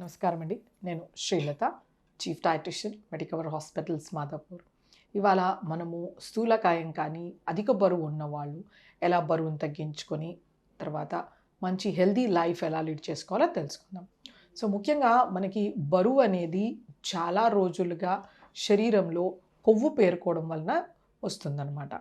నమస్కారం అండి. నేను Srilatha chief dietician Medicover hospitals Madhapur. ఇవాళ మనము స్థూలకాయం కానీ అధిక బరువు ఉన్నవాళ్ళు ఎలా బరువును తగ్గించుకొని తర్వాత మంచి హెల్దీ లైఫ్ ఎలా లీడ్ చేసుకోవాలో తెలుసుకుందాం. సో ముఖ్యంగా మనకి బరువు అనేది చాలా రోజులుగా శరీరంలో కొవ్వు పేరుకోవడం వలన వస్తుందన్నమాట.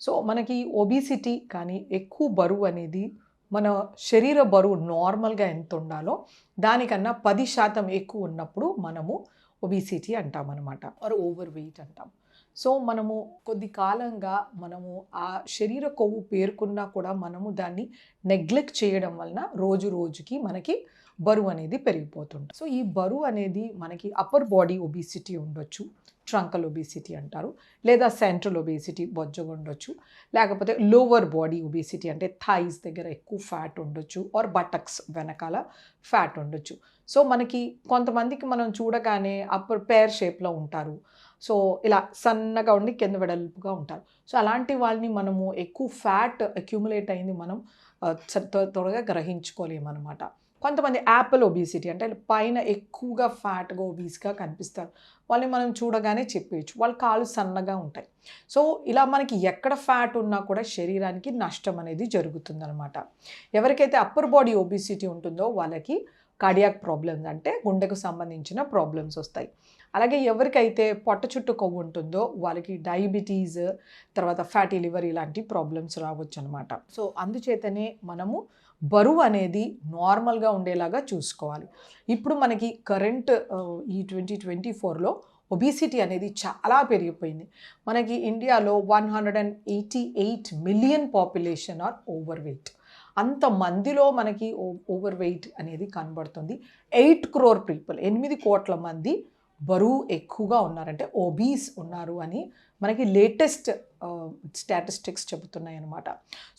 సో మనకి ఒబిసిటీ కానీ ఎక్కువ బరువు అనేది మన శరీర బరువు నార్మల్గా ఎంత ఉండాలో దానికన్నా పది శాతం ఎక్కువ ఉన్నప్పుడు మనము ఒబిసిటీ అంటాం అనమాట ఆర్ ఓవర్ వెయిట్ అంటాం. సో మనము కొద్ది కాలంగా మనము ఆ శరీర కొవ్వు పేర్కొన్నా కూడా మనము దాన్ని నెగ్లెక్ట్ చేయడం వలన రోజు రోజుకి మనకి బరువు అనేది పెరిగిపోతుంది సో ఈ బరువు అనేది మనకి అప్పర్ బాడీ ఒబిసిటీ ఉండొచ్చు ట్రంకల్ ఒబిసిటీ అంటారు లేదా సెంట్రల్ ఒబిసిటీ బొజ్జగా ఉండొచ్చు లేకపోతే లోవర్ బాడీ ఒబిసిటీ అంటే థైస్ దగ్గర ఎక్కువ ఫ్యాట్ ఉండొచ్చు ఆర్ బటక్స్ వెనకాల ఫ్యాట్ ఉండొచ్చు. సో మనకి కొంతమందికి మనం చూడగానే అప్పర్ పేర్ షేప్లో ఉంటారు. సో ఇలా సన్నగా ఉండి కింద వెడల్పుగా ఉంటారు. సో అలాంటి వాళ్ళని మనము ఎక్కువ ఫ్యాట్ అక్యూములేట్ అయింది మనం ఆ, చ- త్వరగా గ్రహించుకోలేమన్నమాట. కొంతమంది యాపిల్ ఒబీసిటీ అంటే పైన ఎక్కువగా ఫ్యాట్గా ఒబీస్గా కనిపిస్తారు. వాళ్ళని మనం చూడగానే చెప్పేయచ్చు. వాళ్ళ కాళ్ళు సన్నగా ఉంటాయి. సో ఇలా మనకి ఎక్కడ ఫ్యాట్ ఉన్నా కూడా శరీరానికి నష్టం అనేది జరుగుతుందనమాట ఎవరికైతే అప్పర్ బాడీ ఒబీసిటీ ఉంటుందో వాళ్ళకి కార్డియాక్ ప్రాబ్లమ్స్ అంటే గుండెకు సంబంధించిన ప్రాబ్లమ్స్ వస్తాయి. అలాగే ఎవరికైతే పొట్ట చుట్టూ కొవ్వు ఉంటుందో వాళ్ళకి డయాబెటీస్ తర్వాత ఫ్యాటీ లివర్ ఇలాంటి ప్రాబ్లమ్స్ రావచ్చు అనమాట సో అందుచేతనే మనము బరువు అనేది నార్మల్గా ఉండేలాగా చూసుకోవాలి. ఇప్పుడు మనకి కరెంట్ ఈ ట్వంటీ ట్వంటీ ఫోర్లో ఒబిసిటీ అనేది చాలా పెరిగిపోయింది. మనకి ఇండియాలో one hundred and eighty eight million population or over weight అంత మందిలో మనకి ఓవర్ వెయిట్ అనేది కనబడుతుంది. ఎయిట్ క్రోర్ పీపుల్ ఎనిమిది కోట్ల మంది బరువు ఎక్కువగా ఉన్నారంటే ఓబీస్ ఉన్నారు అని మనకి లేటెస్ట్ స్టాటిస్టిక్స్ చెబుతున్నాయి అనమాట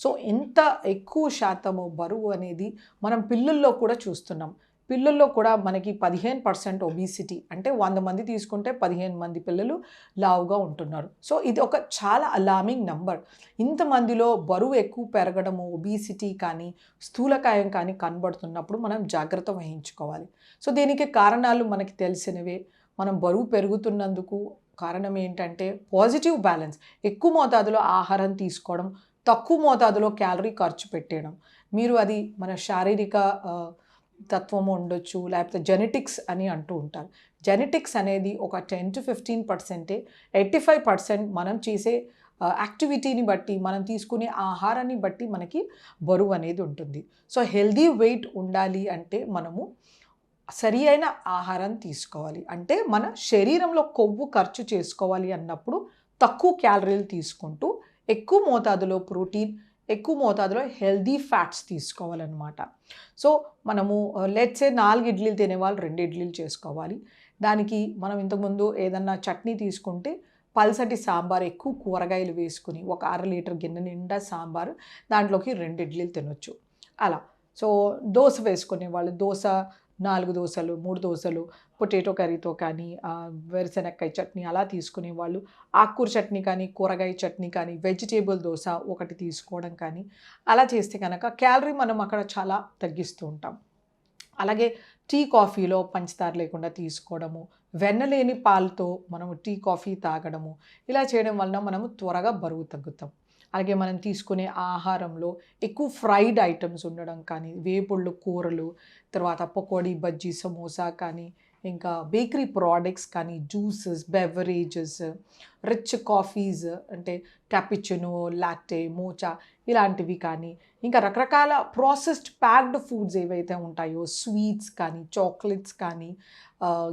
సో ఇంత ఎక్కువ శాతము బరువు అనేది మనం పిల్లల్లో కూడా చూస్తున్నాం. పిల్లల్లో కూడా మనకి పదిహేను పర్సెంట్ ఒబీసిటీ అంటే వంద మంది తీసుకుంటే పదిహేను మంది పిల్లలు లావుగా ఉంటున్నారు. సో ఇది ఒక చాలా అలామింగ్ నంబర్ ఇంతమందిలో బరువు ఎక్కువ పెరగడము ఒబీసిటీ కానీ స్థూలకాయం కానీ కనబడుతున్నప్పుడు మనం జాగ్రత్త వహించుకోవాలి. సో దీనికి కారణాలు మనకి తెలిసినవే. మనం బరువు పెరుగుతున్నందుకు కారణం ఏంటంటే పాజిటివ్ బ్యాలెన్స్. ఎక్కువ మోతాదులో ఆహారం తీసుకోవడం తక్కువ మోతాదులో క్యాలరీ ఖర్చు పెట్టేయడం. మీరు అది మన శారీరక తత్వం తత్వము ఉండొచ్చు లేకపోతే జెనెటిక్స్ అని అంటూ ఉంటారు. జెనెటిక్స్ అనేది ఒక టెన్ టు ఫిఫ్టీన్ పర్సెంటే ఎయిటీ ఫైవ్ పర్సెంట్ మనం చేసే యాక్టివిటీని బట్టి మనం తీసుకునే ఆహారాన్ని బట్టి మనకి బరువు అనేది ఉంటుంది. సో హెల్దీ వెయిట్ ఉండాలి అంటే మనము సరి అయిన ఆహారం తీసుకోవాలి. అంటే మన శరీరంలో కొవ్వు ఖర్చు చేసుకోవాలి అన్నప్పుడు తక్కువ క్యాలరీలు తీసుకుంటూ ఎక్కువ మోతాదులో ప్రోటీన్ ఎక్కువ మోతాదులో హెల్దీ ఫ్యాట్స్ తీసుకోవాలన్నమాట. సో మనము లెట్సే నాలుగు ఇడ్లీలు తినేవాళ్ళు రెండు ఇడ్లీలు చేసుకోవాలి. దానికి మనం ఇంతకుముందు ఏదన్నా చట్నీ తీసుకుంటే పల్సటి సాంబార్ ఎక్కువ కూరగాయలు వేసుకుని ఒక అర లీటర్ గిన్నె నిండా సాంబార్ దాంట్లోకి రెండు ఇడ్లీలు తినొచ్చు. అలా. సో దోశ వేసుకునే వాళ్ళు దోశ నాలుగు దోశలు మూడు దోశలు పొటాటో కర్రీతో కానీ ఆ, వేరుశెనక్కాయ చట్నీ అలా తీసుకునే వాళ్ళు. ఆకుకూర చట్నీ కానీ కూరగాయ చట్నీ కానీ వెజిటేబుల్ దోశ ఒకటి తీసుకోవడం కానీ అలా చేస్తే కనుక క్యాలరీ మనం అక్కడ చాలా తగ్గిస్తూ ఉంటాం. అలాగే టీ కాఫీలో పంచదార లేకుండా తీసుకోవడము వెన్నలేని పాలతో మనము టీ కాఫీ తాగడము ఇలా చేయడం వలన మనము త్వరగా బరువు తగ్గుతాం. అలాగే మనం తీసుకునే ఆహారంలో ఎక్కువ ఫ్రైడ్ ఐటమ్స్ ఉండడం కానీ వేపుళ్ళు కూరలు తర్వాత పకోడీ బజ్జీ సమోసా కానీ ఇంకా బేకరీ ప్రోడక్ట్స్ కానీ జ్యూసెస్ బెవరేజెస్ రిచ్ కాఫీస్ అంటే క్యాపిచినో లాటే మోచా ఇలాంటివి కానీ ఇంకా రకరకాల ప్రాసెస్డ్ ప్యాక్డ్ ఫుడ్స్ ఏవైతే ఉంటాయో స్వీట్స్ కానీ చాక్లెట్స్ కానీ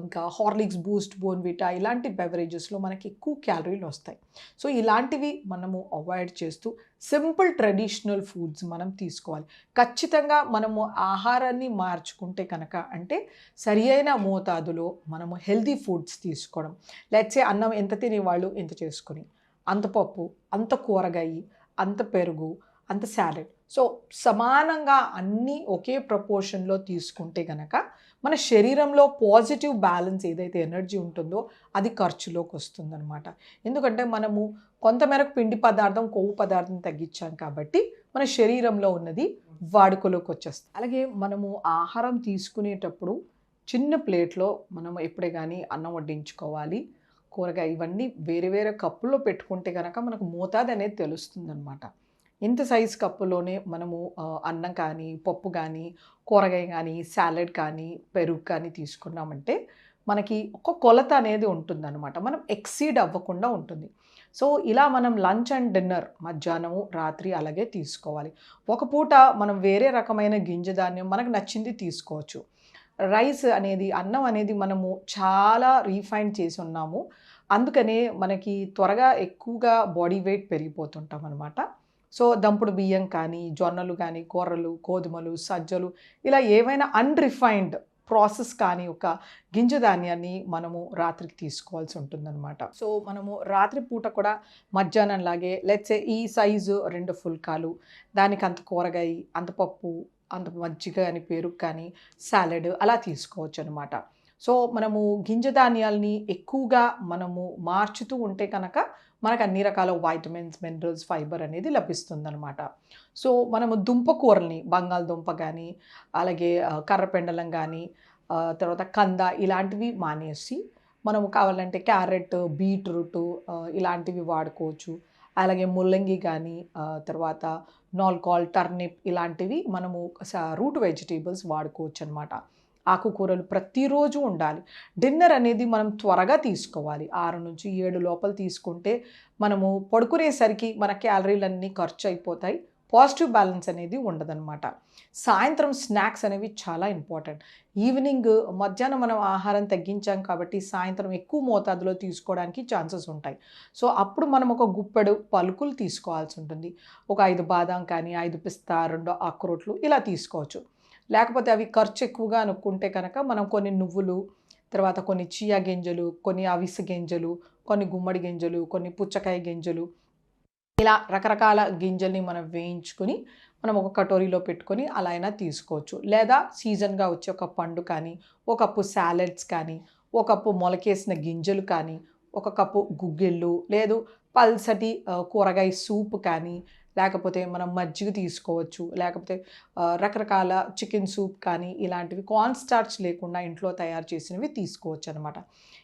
ఇంకా హార్లిక్స్ బూస్ట్ బోన్విటా ఇలాంటి బెవరేజెస్లో మనకి ఎక్కువ క్యాలరీలు వస్తాయి. సో ఇలాంటివి మనము అవాయిడ్ చేస్తూ సింపుల్ ట్రెడిషనల్ ఫుడ్స్ మనం తీసుకోవాలి. ఖచ్చితంగా మనము ఆహారాన్ని మార్చుకుంటే కనుక అంటే సరి అయిన మోతాదులో మనము హెల్తీ ఫుడ్స్ తీసుకోవడం. లేకపోతే అన్నం ఎంత తినేవాళ్ళు ఎంత చేసుకుని? అంత పప్పు అంత కూరగాయ అంత పెరుగు అంత శాలెడ్ సో సమానంగా అన్నీ ఒకే ప్రపోర్షన్లో తీసుకుంటే గనక మన శరీరంలో పాజిటివ్ బ్యాలెన్స్ ఏదైతే ఎనర్జీ ఉంటుందో అది ఖర్చులోకి వస్తుందన్నమాట. ఎందుకంటే మనము కొంతమేరకు పిండి పదార్థం కొవ్వు పదార్థం తగ్గించాం కాబట్టి మన శరీరంలో ఉన్నది వాడుకలోకి వచ్చేస్తుంది. అలాగే మనము ఆహారం తీసుకునేటప్పుడు చిన్న ప్లేట్లో మనం ఎప్పుడే కానీ అన్నం వడ్డించుకోవాలి. కూరగాయ ఇవన్నీ వేరే వేరే కప్పుల్లో పెట్టుకుంటే కనుక మనకు మోతాదు అనేది తెలుస్తుంది అనమాట ఇంత సైజ్ కప్పులోనే మనము అన్నం కానీ పప్పు కానీ కూరగాయ కానీ సాలెడ్ కానీ పెరుగు కానీ తీసుకున్నామంటే మనకి ఒక కొలత అనేది ఉంటుందన్నమాట. మనం ఎక్సీడ్ అవ్వకుండా ఉంటుంది. సో ఇలా మనం లంచ్ అండ్ డిన్నర్ మధ్యాహ్నము రాత్రి అలాగే తీసుకోవాలి. ఒక పూట మనం వేరే రకమైన గింజ ధాన్యం మనకు నచ్చింది తీసుకోవచ్చు. రైస్ అనేది అన్నం అనేది మనము చాలా రీఫైన్ చేసి ఉన్నాము. అందుకనే మనకి త్వరగా ఎక్కువగా బాడీ వెయిట్ పెరిగిపోతుంటాం అనమాట సో దంపుడు బియ్యం కానీ జొన్నలు కానీ కూరలు గోధుమలు సజ్జలు ఇలా ఏవైనా అన్రిఫైన్డ్ ప్రాసెస్ కానీ ఒక గింజ ధాన్యాన్ని మనము రాత్రికి తీసుకోవాల్సి ఉంటుందన్నమాట. సో మనము రాత్రి పూట కూడా మధ్యాహ్నం లాగే లెట్సే ఈ సైజు రెండు ఫుల్కాలు దానికి అంత కూరగాయ అంత పప్పు అంత మజ్జిగ కానీ పేరు కానీ సాలెడ్ అలా తీసుకోవచ్చు అనమాట సో మనము గింజ ధాన్యాల్ని ఎక్కువగా మనము మార్చుతూ ఉంటే కనుక మనకు అన్ని రకాల వైటమిన్స్ మినరల్స్ ఫైబర్ అనేది లభిస్తుందనమాట సో మనము దుంప కూరల్ని బంగాళదుంప కానీ అలాగే కర్రపెండలం కానీ తర్వాత కంద ఇలాంటివి మానేసి మనము కావాలంటే క్యారెట్ బీట్రూట్ ఇలాంటివి వాడుకోవచ్చు. అలాగే ముల్లంగి కానీ తర్వాత నాల్కాల్ టర్నిప్ ఇలాంటివి మనము రూట్ వెజిటేబుల్స్ వాడుకోవచ్చు అనమాట ఆకుకూరలు ప్రతిరోజు ఉండాలి. డిన్నర్ అనేది మనం త్వరగా తీసుకోవాలి. ఆరు నుంచి ఏడు లోపల తీసుకుంటే మనము పడుకునేసరికి మన క్యాలరీలన్నీ ఖర్చు అయిపోతాయి. పాజిటివ్ బ్యాలెన్స్ అనేది ఉండదన్నమాట. సాయంత్రం స్నాక్స్ అనేవి చాలా ఇంపార్టెంట్. ఈవినింగ్ మధ్యాహ్నం మనం ఆహారం తగ్గించాం కాబట్టి సాయంత్రం ఎక్కువ మోతాదులో తీసుకోవడానికి ఛాన్సెస్ ఉంటాయి. సో అప్పుడు మనం ఒక గుప్పెడు పలుకులు తీసుకోవాల్సి ఉంటుంది. ఒక ఐదు బాదాం కానీ ఐదు పిస్తా రెండు అక్రోట్లు ఇలా తీసుకోవచ్చు. లేకపోతే అవి ఖర్చు ఎక్కువగా అనుకుంటే కనుక మనం కొన్ని నువ్వులు తర్వాత కొన్ని చియా గింజలు కొన్ని అవిసె గింజలు కొన్ని గుమ్మడి గింజలు కొన్ని పుచ్చకాయ గింజలు ఇలా రకరకాల గింజల్ని మనం వేయించుకొని మనం ఒక కటోరీలో పెట్టుకొని అలా అయినా తీసుకోవచ్చు. లేదా సీజన్గా వచ్చే ఒక పండు కానీ ఒక కప్పు సాలెడ్స్ కానీ ఒక కప్పు మొలకేసిన గింజలు కానీ ఒక కప్పు గుగ్గిళ్ళు లేదు పల్సటి కూరగాయ సూప్ కానీ లేకపోతే మనం మజ్జిగ తీసుకోవచ్చు లేకపోతే రకరకాల చికెన్ సూప్ కానీ ఇలాంటివి కార్న్ స్టార్చ్ లేకుండా ఇంట్లో తయారు చేసినవి తీసుకోవచ్చు అనమాట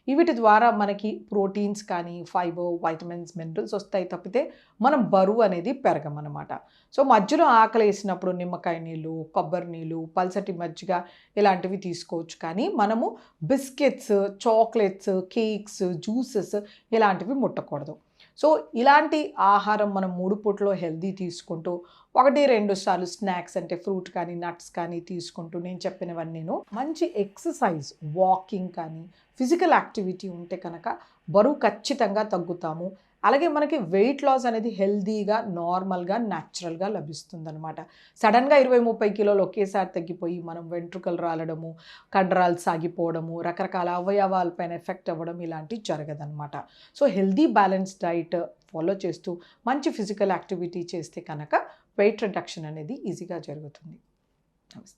వీటి ద్వారా మనకి ప్రోటీన్స్ కానీ ఫైబర్ వైటమిన్స్ మినరల్స్ వస్తాయి తప్పితే మనం బరువు అనేది పెరగమన్నమాట సో మధ్యలో ఆకలి వేసినప్పుడు నిమ్మకాయ నీళ్ళు కొబ్బరి నీళ్ళు పల్సటి మజ్జిగ ఇలాంటివి తీసుకోవచ్చు. కానీ మనము బిస్కెట్స్ చాక్లెట్స్ కేక్స్ జ్యూసెస్ ఇలాంటివి ముట్టకూడదు. సో ఇలాంటి ఆహారం మనం మూడు పూటలో హెల్దీ తీసుకుంటూ ఒకటి రెండు సార్లు స్నాక్స్ అంటే ఫ్రూట్ కానీ నట్స్ కానీ తీసుకుంటూ నేను చెప్పినవన్నీ మంచి ఎక్సర్సైజ్ వాకింగ్ కానీ ఫిజికల్ యాక్టివిటీ ఉంటే కనుక బరువు ఖచ్చితంగా తగ్గుతాము. అలాగే మనకి వెయిట్ లాస్ అనేది హెల్దీగా నార్మల్గా న్యాచురల్గా లభిస్తుంది అనమాట సడన్గా ఇరవై ముప్పై కిలోలు ఒకేసారి తగ్గిపోయి మనం వెంట్రుకలు రాలడము కండరాలు సాగిపోవడము రకరకాల అవయవాలపైన ఎఫెక్ట్ అవ్వడం ఇలాంటివి జరగదనమాట so healthy balance diet follow చేస్తూ మంచి ఫిజికల్ యాక్టివిటీ చేస్తే కనుక వెయిట్ రిడక్షన్ అనేది ఈజీగా జరుగుతుంది. నమస్తే.